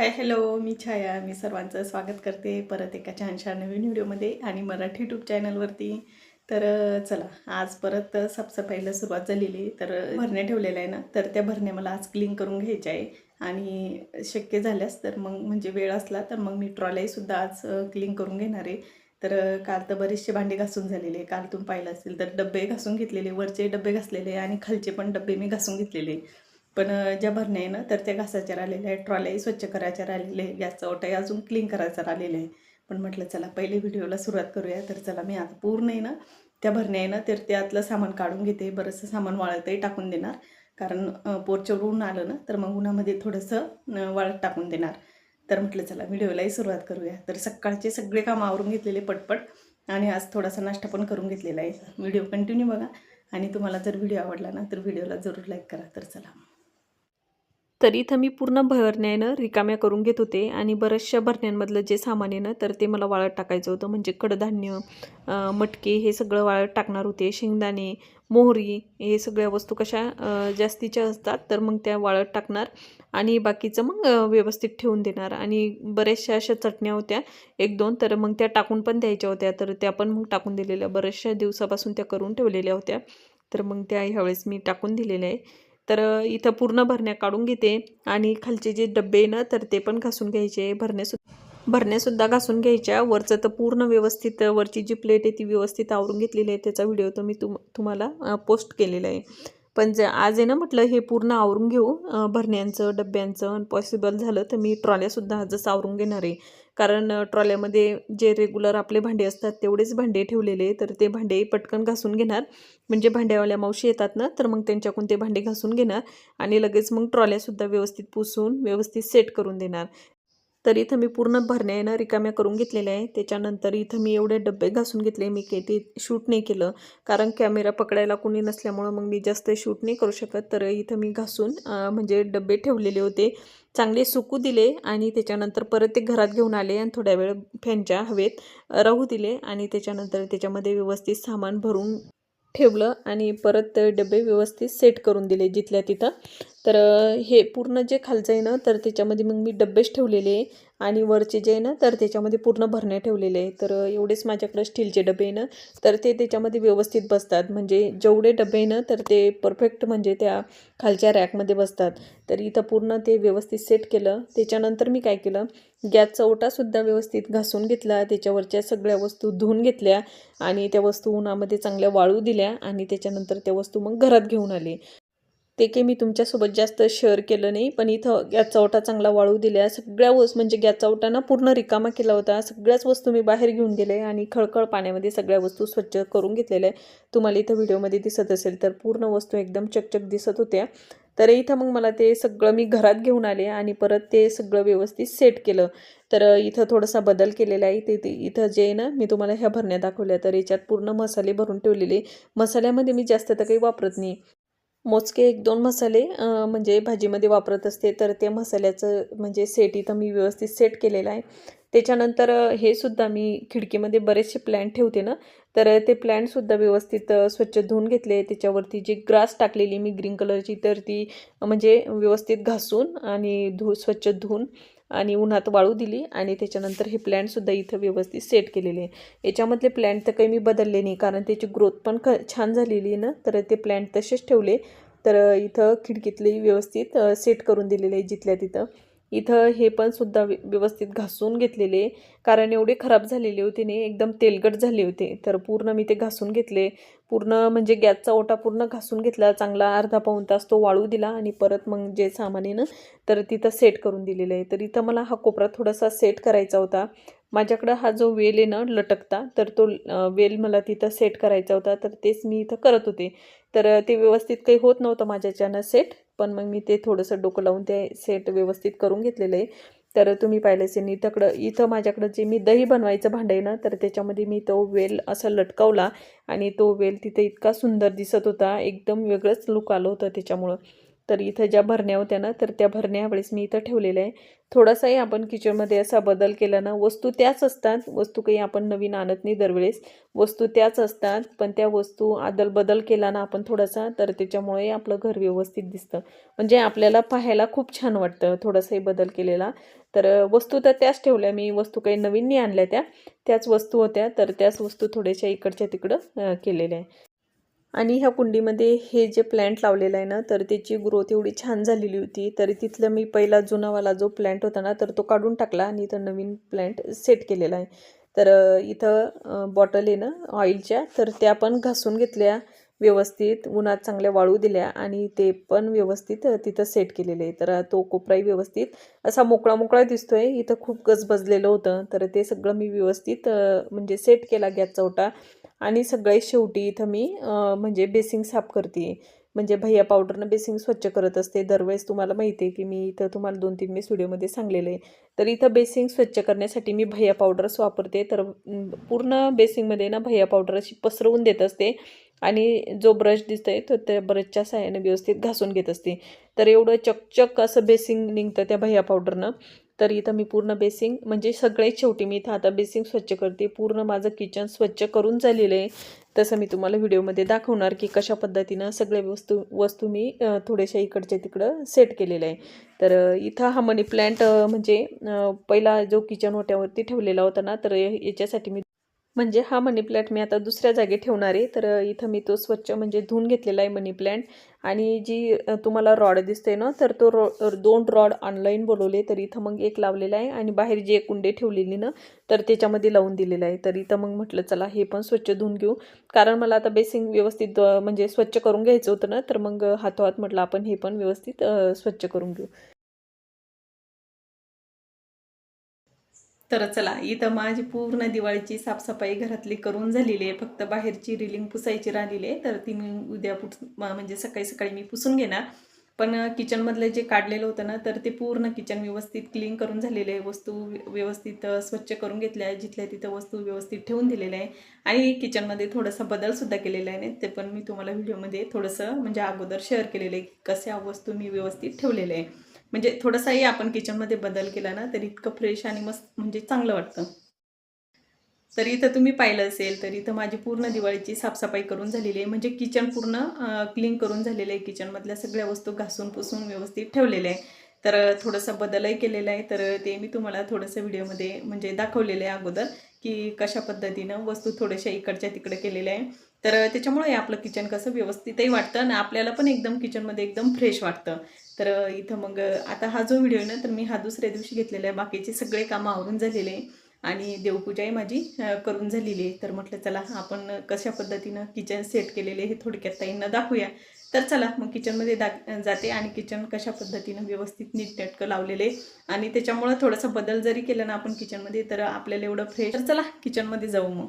Hi hello मी छाया. मी सर्वांचं स्वागत करते परत एका छानशा नवीन व्हिडिओमध्ये आणि मराठी यूट्यूब चॅनलवरती तर चला आज परत साफसफाईला सुरुवात झालेली तर भरण्या ठेवलेल्या आहे ना तर त्या भरण्या मला आज क्लीन करून घ्यायच्या आहे. आणि शक्य झाल्यास तर मग म्हणजे वेळ असला तर मग मी ट्रॉल्याहीसुद्धा आज क्लीन करून घेणार आहे. तर काल तर बरेचसे भांडे घासून झालेले काल तुम्ही पाहिलं असेल तर डबे घासून घेतलेले वरचे डबे घासलेले आणि खालचे पण डबे मी घासून घेतलेले पण ज्या भरण्या आहे ना तर त्या घासाच्या राहिलेल्या आहेत. ट्रॉल्याही स्वच्छ करायच्या राहिलेले आहे गॅसचा ओटाही अजून क्लीन करायचा राहिलेला आहे. पण म्हटलं चला पहिले व्हिडिओला सुरुवात करूया. तर चला मी आता पूर्ण आहे ना त्या भरण्या आहे ना तर त्यातलं सामान काढून घेते. बरंचसं सामान वाळतही टाकून देणार. कारण पोरच्यावर ऊन आलं ना तर मग उन्हामध्ये थोडंसं वाळत टाकून देणार. तर म्हटलं चला व्हिडिओलाही सुरुवात करूया. तर सकाळचे सगळे काम आवरून घेतलेले पटपट. आणि आज थोडासा नाश्ता पण करून घेतलेला आहे. व्हिडिओ कंटिन्यू बघा. आणि तुम्हाला जर व्हिडिओ आवडला ना तर व्हिडिओला जरूर लाईक करा. तर चला. तर इथं मी पूर्ण भरण्यानं रिकाम्या करून घेत होते आणि बऱ्याचशा भरण्यांमधलं जे सामान आहे ना तर ते मला वाळत टाकायचं होतं. म्हणजे कडधान्य मटके हे सगळं वाळत टाकणार होते. शेंगदाणे मोहरी हे सगळ्या वस्तू कशा जास्तीच्या असतात तर मग त्या वाळत टाकणार आणि बाकीचं मग व्यवस्थित ठेवून देणार. आणि बऱ्याचशा अशा चटण्या होत्या एक दोन तर मग त्या टाकून पण द्यायच्या होत्या. तर त्या पण मग टाकून दिलेल्या बऱ्याचशा दिवसापासून त्या करून ठेवलेल्या होत्या. तर मग त्या ह्यावेळेस मी टाकून दिलेल्या आहे. तर इथं पूर्ण भरण्या काढून घेते आणि खालचे जे डबे आहे ना तर ते पण घासून घ्यायचे. भरण्यासुद्धा भरण्यासुद्धा घासून घ्यायच्या. वरचं तर पूर्ण व्यवस्थित वरची जी प्लेट आहे ती व्यवस्थित आवरून घेतलेली आहे. त्याचा व्हिडिओ तर मी तुम तुम्हाला पोस्ट केलेला आहे. पण जे आज आहे ना म्हटलं हे पूर्ण आवरून घेऊ भरण्यांचं डब्यांचं. पॉसिबल झालं तर मी ट्रॉल्यासुद्धा आजच आवरून घेणार आहे. कारण ट्रॉल्यामध्ये जे रेग्युलर आपले भांडे असतात तेवढेच भांडे ठेवलेले तर ते भांडे पटकन घासून घेणार. म्हणजे भांड्यावाल्या मावशी येतात ना तर मग त्यांच्याकडून ते भांडे घासून घेणार आणि लगेच मग ट्रॉल्यासुद्धा व्यवस्थित पुसून व्यवस्थित सेट करून देणार. तर इथं मी पूर्ण भरण्यानं रिकाम्या करून घेतलेल्या आहे. त्याच्यानंतर इथं मी एवढे डबे घासून घेतले मी काही ते शूट नाही केलं. कारण कॅमेरा पकडायला कोणी नसल्यामुळं मग मी जास्त शूट नाही करू शकत. तर इथं मी घासून म्हणजे डबे ठेवलेले होते. चांगले सुकू दिले आणि त्याच्यानंतर परत ते घरात घेऊन आले आणि थोड्या वेळ फॅनच्या हवेत राहू दिले आणि त्याच्यानंतर त्याच्यामध्ये व्यवस्थित सामान भरून ठेवलं आणि परत डबे व्यवस्थित सेट करून दिले जिथल्या तिथं. तर हे पूर्ण जे खालचं आहे ना तर त्याच्यामध्ये मग मी डब्बेच ठेवलेले आहे. आणि वरचे जे आहे ना तर त्याच्यामध्ये पूर्ण भरण्या ठेवलेले आहे तर एवढेच माझ्याकडं स्टीलचे डबे आहे ना तर ते त्याच्यामध्ये व्यवस्थित बसतात. म्हणजे जेवढे डबे आहे ना तर ते परफेक्ट म्हणजे त्या खालच्या रॅकमध्ये बसतात. तर इथं पूर्ण ते व्यवस्थित सेट केलं. त्याच्यानंतर मी काय केलं गॅसचा ओटासुद्धा व्यवस्थित घासून घेतला. त्याच्यावरच्या सगळ्या वस्तू धुवून घेतल्या आणि त्या वस्तू उन्हामध्ये चांगल्या वाळू दिल्या आणि त्याच्यानंतर त्या वस्तू मग घरात घेऊन आले. ते काही मी तुमच्यासोबत जास्त शेअर केलं नाही पण इथं गॅसचा ओटा चांगला वाळू दिल्या. सगळ्या वस्तू म्हणजे गॅसचा ओटा ना पूर्ण रिकामा केला होता. सगळ्याच वस्तू मी बाहेर घेऊन गेले आणि खळखळ पाण्यामध्ये सगळ्या वस्तू स्वच्छ करून घेतलेल्या आहे तुम्हाला इथं व्हिडिओमध्ये दिसत असेल तर पूर्ण वस्तू एकदम चकचक दिसत होत्या. तर इथं मग मला ते सगळं मी घरात घेऊन आले आणि परत ते सगळं व्यवस्थित सेट केलं. तर इथं थोडासा बदल केलेला आहे. ते ते इथं जे आहे ना मी तुम्हाला ह्या भरण्या दाखवल्या. तर याच्यात पूर्ण मसाले भरून ठेवलेले. मसाल्यामध्ये मी जास्त तर काही वापरत नाही. मोजके एक दोन मसाले म्हणजे भाजीमध्ये वापरत असते. तर ते मसाल्याचं म्हणजे सेट इथं मी व्यवस्थित सेट केलेलं आहे. त्याच्यानंतर हे सुद्धा मी खिडकीमध्ये बरेचसे प्लॅन्ट ठेवते ना. तर ते प्लॅन्टसुद्धा व्यवस्थित स्वच्छ धुवून घेतले. त्याच्यावरती जी ग्रास टाकलेली मी ग्रीन कलरची तर ती म्हणजे व्यवस्थित घासून आणि धु स्वच्छ धुवून आणि उन्हात वाळू दिली आणि त्याच्यानंतर हे प्लॅन्टसुद्धा इथं व्यवस्थित सेट केलेले आहे. याच्यामधले प्लॅन्ट तर काही मी बदलले नाही कारण त्याची ग्रोथ पण ख छान झालेली आहे ना तर ते प्लॅन्ट तसेच ठेवले. तर इथं खिडकीतले व्यवस्थित सेट करून दिलेले आहे जिथल्या तिथं. इथं हे पण सुद्धा व्यवस्थित घासून घेतलेले. कारण एवढे खराब झालेले होते ने एकदम तेलकट झाले होते. तर पूर्ण मी ते घासून घेतले. पूर्ण म्हणजे गॅसचा ओटा पूर्ण घासून घेतला. चांगला अर्धा पाऊण तास तो वाळू दिला आणि परत मग जे सामान आहे ना तर तिथं सेट करून दिलेलं आहे. तर इथं मला हा कोपरा थोडासा सेट करायचा होता. माझ्याकडं हा जो वेल आहे ना लटकता तर तो वेल मला तिथं सेट करायचा होता तर तेच मी इथं करत होते. तर ते व्यवस्थित काही होत नव्हतं माझ्याच्यानं सेट पण मग मी ते थोडंसं डोकं लावून ते सेट व्यवस्थित करून घेतलेलं आहे. तर तुम्ही पाहिलं असेल इथंकडं इथं माझ्याकडं जे मी दही बनवायचं भांडं आहे ना तर त्याच्यामध्ये मी तो वेल असा लटकवला आणि तो वेल तिथे इतका सुंदर दिसत होता एकदम वेगळंच लुक आलं होतं त्याच्यामुळं. तर इथं ज्या भरण्या होत्या ना तर त्या भरण्या वेळेस मी इथं ठेवलेल्या आहे. थोडासाही आपण किचनमध्ये असा बदल केला ना वस्तू त्याच असतात वस्तू काही आपण नवीन आणत नाही दरवेळेस. वस्तू त्याच असतात पण त्या वस्तू आदल बदल केला ना आपण थोडासा तर त्याच्यामुळे आपलं घर व्यवस्थित दिसतं. म्हणजे आपल्याला पाहायला खूप छान वाटतं थोडासाही बदल केलेला. तर वस्तू तर त्याच ठेवल्या मी वस्तू काही नवीन नाही आणल्या त्या. त्याच वस्तू होत्या तर त्याच वस्तू थोड्याशा इकडच्या तिकडं केलेल्या आहे. आणि ह्या कुंडीमध्ये हे जे प्लॅन्ट लावलेलं आहे ना तर त्याची ग्रोथ एवढी छान झालेली होती. तर तिथलं मी पहिला जुनावाला जो प्लॅन्ट होता ना तर तो काढून टाकला आणि इथं नवीन प्लॅन्ट सेट केलेला आहे. तर इथं बॉटल आहे ना ऑइलच्या तर त्या पण घासून घेतल्या व्यवस्थित उन्हात चांगल्या वाळू दिल्या आणि ते पण व्यवस्थित तिथं सेट केलेले आहे. तर तो कोपराही व्यवस्थित असा मोकळा मोकळा दिसतोय. इथं खूप गजबजलेलं होतं. तर ते सगळं मी व्यवस्थित म्हणजे सेट केला गॅसचा ओटा. आणि सगळ्यात शेवटी इथं मी म्हणजे बेसिंग साफ करते. म्हणजे भैया पावडरनं बेसिंग स्वच्छ करत असते. दरवेळेस तुम्हाला माहिती आहे की मी इथं तुम्हाला दोन तीन मी स्टुडिओमध्ये सांगलेलं आहे. तर इथं बेसिंग स्वच्छ करण्यासाठी मी भैया पावडरच वापरते. तर पूर्ण बेसिंगमध्ये ना भैया पावडर अशी पसरवून देत असते. आणि जो ब्रश दिसतोय तो त्या ब्रशच्या सहाय्याने व्यवस्थित घासून घेत असते. तर एवढं चकचक असं बेसिंग निघतं त्या भैया पावडरनं तर इथं मी पूर्ण बेसिंग म्हणजे सगळ्यात शेवटी मी इथं आता बेसिंग स्वच्छ करते. पूर्ण माझं किचन स्वच्छ करून झालेलं आहे. तसं मी तुम्हाला व्हिडिओमध्ये दाखवणार की कशा पद्धतीनं सगळ्या वस्तू वस्तू मी थोड्याशा इकडच्या तिकडं सेट केलेलं आहे. तर इथं हा मनी प्लॅन्ट म्हणजे पहिला जो किचन ओट्यावरती ठेवलेला होता ना तर याच्यासाठी मी म्हणजे हा मनी प्लॅन्ट मी आता दुसऱ्या जागी ठेवणार आहे. तर इथं मी तो स्वच्छ म्हणजे धुवून घेतलेला आहे मनी प्लॅन्ट आणि जी तुम्हाला रॉड दिसते ना तर तो रॉ दोन रॉड ऑनलाईन बोलवले तर इथं मग एक लावलेला आहे आणि बाहेर जे एक कुंडी ठेवलेली ना तर त्याच्यामध्ये लावून दिलेलं आहे. तर इथं मग म्हटलं चला हे पण स्वच्छ धुवून घेऊ. कारण मला आता बेसिंग व्यवस्थित म्हणजे स्वच्छ करून घ्यायचं होतं ना तर मग हातोहात म्हटलं आपण हे पण व्यवस्थित स्वच्छ करून घेऊ. तर चला इथं माझी पूर्ण दिवाळीची साफसफाई घरातली करून झालेली आहे. फक्त बाहेरची रिलिंग पुसायची राहिलेली आहे. तर ती मी उद्या पुस म्हणजे सकाळी सकाळी मी पुसून घेणार. पण किचनमधलं जे काढलेलं होतं ना तर ते पूर्ण किचन व्यवस्थित क्लीन करून झालेलं आहे. वस्तू व्यवस्थित स्वच्छ करून घेतल्या आहे जिथल्या तिथं वस्तू व्यवस्थित ठेवून दिलेल्या आहे आणि किचनमध्ये थोडासा बदलसुद्धा केलेला आहे. ते पण मी तुम्हाला व्हिडिओमध्ये थोडंसं म्हणजे अगोदर शेअर केलेलं आहे की कशा वस्तू मी व्यवस्थित ठेवलेल्या आहे म्हणजे थोडासाही आपण किचनमध्ये बदल केला ना तर इतकं फ्रेश आणि मस्त म्हणजे चांगलं वाटतं. तर इथं तुम्ही पाहिलं असेल तर इथं माझी पूर्ण दिवाळीची साफसफाई करून झालेली आहे. म्हणजे किचन पूर्ण क्लीन करून झालेलं आहे. किचनमधल्या सगळ्या वस्तू घासून पुसून व्यवस्थित ठेवलेल्या आहे. तर अ, थोडंसं बदलही केलेला आहे. तर ते मी तुम्हाला थोडंसं व्हिडिओमध्ये म्हणजे दाखवलेलं आहे अगोदर. की कशा पद्धतीनं वस्तू थोड्याशा इकडच्या तिकडे केलेल्या आहे तर त्याच्यामुळे आपलं किचन कसं व्यवस्थितही वाटतं आणि आपल्याला पण एकदम किचनमध्ये एकदम फ्रेश वाटतं. तर इथं मग आता हा जो व्हिडिओ आहे ना तर मी हा दुसऱ्या दिवशी घेतलेला आहे बाकीचे सगळे कामं आवरून झालेले आहे. आणि देवपूजाही माझी करून झालेली आहे. तर म्हटलं चला आपण कशा पद्धतीनं किचन सेट केलेले हे थोडक्यात ताईंना दाखवूया. तर चला मग किचनमध्ये दा जाते आणि किचन कशा पद्धतीनं व्यवस्थित नीटनेटकं लावलेले आहे. आणि त्याच्यामुळं थोडासा बदल जरी केला ना आपण किचनमध्ये तर आपल्याला एवढं फ्रेश तर चला किचनमध्ये जाऊ मग.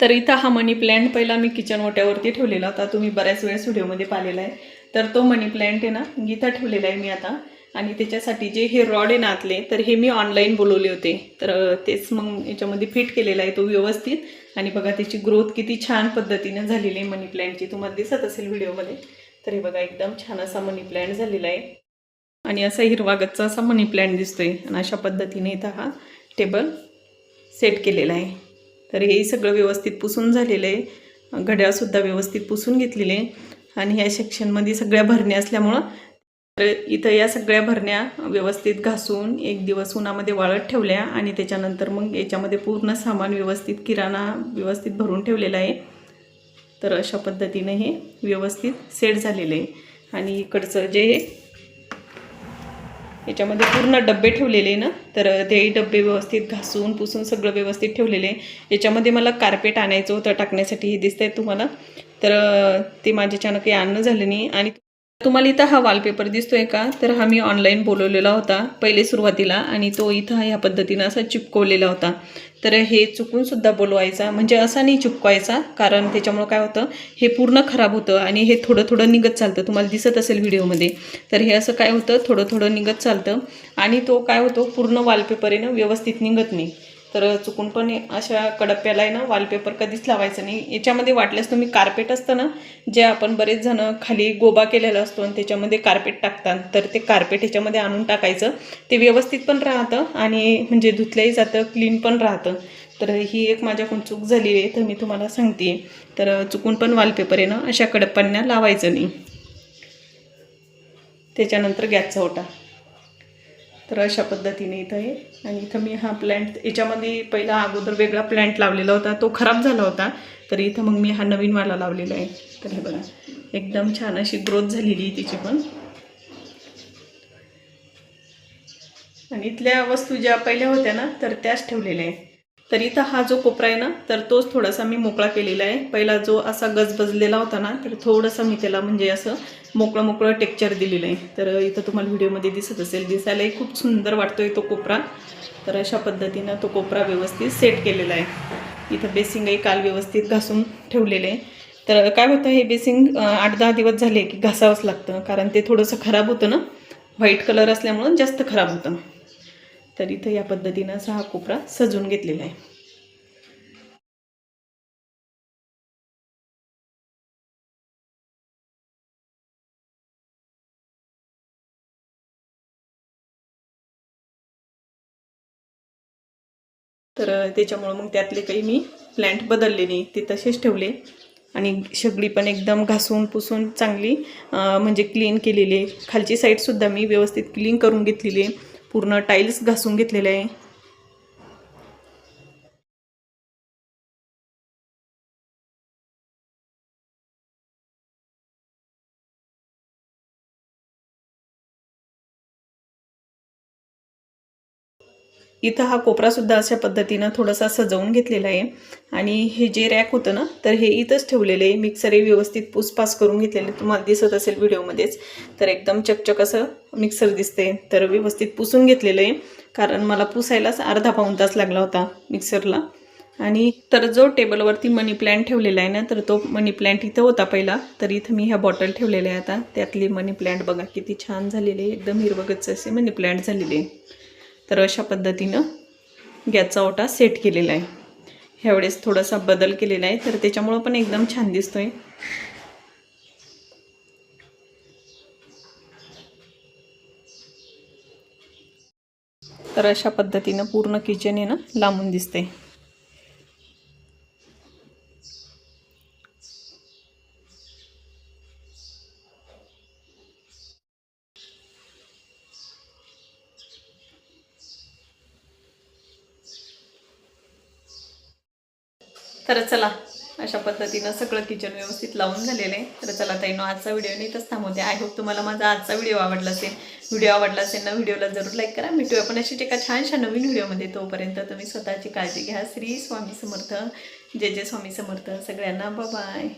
तर इथं हा मनी प्लॅन्ट पहिला मी किचन ओट्यावरती ठेवलेला होता. तुम्ही बऱ्याच वेळेस व्हिडिओमध्ये पाहिलेला आहे. तर तो मनी प्लॅन्ट आहे ना इथं ठेवलेला आहे मी आता. आणि त्याच्यासाठी जे हे रॉड आहे नातले तर हे मी ऑनलाईन बोलवले होते. तर तेच मग याच्यामध्ये फिट केलेला आहे तो व्यवस्थित. आणि बघा त्याची ग्रोथ किती छान पद्धतीने झालेली आहे मनी प्लॅन्टची तुम्हाला दिसत असेल व्हिडिओमध्ये तर हे बघा एकदम छान असा मनी प्लॅन्ट झालेला आहे. आणि असा हिरवा गच्चा असा मनी प्लॅन्ट दिसतोय. आणि अशा पद्धतीने इथं हा टेबल सेट केलेला आहे. तर हे सगळं व्यवस्थित पुसून झालेलं आहे. घड्याळसुद्धा व्यवस्थित पुसून घेतलेले आहे. आणि ह्या सेक्शनमध्ये सगळ्या भरण्या असल्यामुळं तर इथं या सगळ्या भरण्या व्यवस्थित घासून एक दिवस उन्हामध्ये वाळत ठेवल्या आणि त्याच्यानंतर मग याच्यामध्ये पूर्ण सामान व्यवस्थित किराणा व्यवस्थित भरून ठेवलेला आहे. तर अशा पद्धतीने हे व्यवस्थित सेट झालेलं आहे. आणि इकडचं जे याच्यामध्ये पूर्ण डब्बे ठेवलेले आहे ना तर तेही डब्बे व्यवस्थित घासून पुसून सगळं व्यवस्थित ठेवलेले आहे. याच्यामध्ये मला कार्पेट आणायचं होतं टाकण्यासाठी हे दिसतंय तुम्हाला. तर ते माझ्याच्यानं काही आणणं झालं नाही आणि तुम्हाला इथं हा वॉलपेपर दिसतोय का? तर हा मी ऑनलाईन बोलवलेला होता पहिले सुरुवातीला आणि तो इथं ह्या पद्धतीनं असा चिपकवलेला होता. तर हे चुकून सुद्धा बोलवायचा म्हणजे असा नाही चिपकवायचा कारण त्याच्यामुळं काय होतं हे पूर्ण खराब होतं आणि हे थोडं थोडं निघत चालतं. तुम्हाला दिसत असेल व्हिडिओमध्ये. तर हे असं काय होतं थोडं थोडं निघत चालतं आणि तो काय होतो पूर्ण वॉलपेपर आहे ना व्यवस्थित निघत नाही. तर चुकून पण अशा कडप्याला आहे ना वॉलपेपर कधीच लावायचं नाही. याच्यामध्ये वाटल्यास तुम्ही कार्पेट असतं ना जे आपण बरेच जण खाली गोबा केलेला असतो आणि त्याच्यामध्ये कार्पेट टाकतात. तर ते कार्पेट ह्याच्यामध्ये आणून टाकायचं. ते व्यवस्थित पण राहतं आणि म्हणजे धुतलंही जातं क्लीन पण राहतं. तर ही एक माझ्याकडून चूक झाली आहे तर मी तुम्हाला सांगते. तर चुकून पण वॉलपेपर आहे ना अशा कडप्पांना लावायचं नाही. त्याच्यानंतर गॅसचा ओटा. तर अशा पद्धतीने इथं आहे. आणि इथं मी हा प्लॅन्ट याच्यामध्ये पहिला अगोदर वेगळा प्लॅन्ट लावलेला होता. तो खराब झाला होता. तर इथं मग मी हा नवीनवाला लावलेला आहे. तर हे बघा एकदम छान अशी ग्रोथ झालेली आहे तिची पण. आणि इथल्या वस्तू ज्या पहिल्या होत्या ना तर त्याच ठेवलेल्या आहे तर इथं हा जो कोपरा आहे ना तर तोच थोडासा मी मोकळा केलेला आहे. पहिला जो असा गजबजलेला होता ना तर थोडंसं मी त्याला म्हणजे असं मोकळं मोकळं टेक्चर दिलेलं आहे. तर इथं तुम्हाला व्हिडिओमध्ये दिसत असेल दिसायलाही खूप सुंदर वाटतोय तो कोपरा. तर अशा पद्धतीनं तो कोपरा व्यवस्थित सेट केलेला आहे. इथं बेसिंगही काल व्यवस्थित घासून ठेवलेलं आहे. तर काय होतं हे बेसिंग आठ दहा दिवस झाले की घासावंच लागतं. कारण ते थोडंसं खराब होतं ना. व्हाईट कलर असल्यामुळं जास्त खराब होतं. तर इथं या पद्धतीनं असा हा कोपरा सजून घेतलेला आहे. तर त्याच्यामुळं मग त्यातले काही मी प्लॅन्ट बदलले नाही. ते तसेच ठेवले. आणि सगळी पण एकदम घासून पुसून चांगली म्हणजे क्लीन केलेली आहे. खालची साईडसुद्धा मी व्यवस्थित क्लीन करून घेतलेली आहे. पूर्ण टाईल्स घासून घेतलेले आहे. इथं हा कोपरासुद्धा अशा पद्धतीनं थोडासा सजवून घेतलेला आहे. आणि हे जे रॅक होतं ना तर हे इथंच ठेवलेलं आहे. मिक्सरही व्यवस्थित पुसपास करून घेतलेले तुम्हाला दिसत असेल व्हिडिओमध्येच. तर एकदम चकचक असं मिक्सर दिसते तर व्यवस्थित पुसून घेतलेलं आहे. कारण मला पुसायलाच अर्धा पाऊण तास लागला होता मिक्सरला. आणि तर जो टेबलवरती मनी प्लॅन्ट ठेवलेला आहे ना तर तो मनी प्लॅन्ट इथं होता पहिला. तर इथं मी ह्या बॉटल ठेवलेल्या आहे आता. त्यातली मनी प्लॅन्ट बघा किती छान झालेली आहे. एकदम हिरवगच असे मनी प्लॅन्ट झालेले आहे. तर अशा पद्धतीनं गॅसचा ओटा सेट केलेला आहे. ह्यावेळेस थोडासा बदल केलेला आहे तर त्याच्यामुळं पण एकदम छान दिसतो आहे तर अशा पद्धतीनं पूर्ण किचन आहे ना लांबून दिसते तर चला अशा पद्धतीनं सगळं किचन व्यवस्थित लावून झालेलं आहे. तर चला ताईनो आजचा व्हिडिओ नीटच थांबवते. आय होप तुम्हाला माझा आजचा व्हिडिओ आवडला असेल. व्हिडिओ आवडला असेल ना व्हिडिओला जरूर लाईक करा. भेटूया पण अशीच एका छानशा नवीन व्हिडिओमध्ये तोपर्यंत तुम्ही स्वतःची काळजी घ्या. श्री स्वामी समर्थ. जय जय स्वामी समर्थ. सगळ्यांना बाय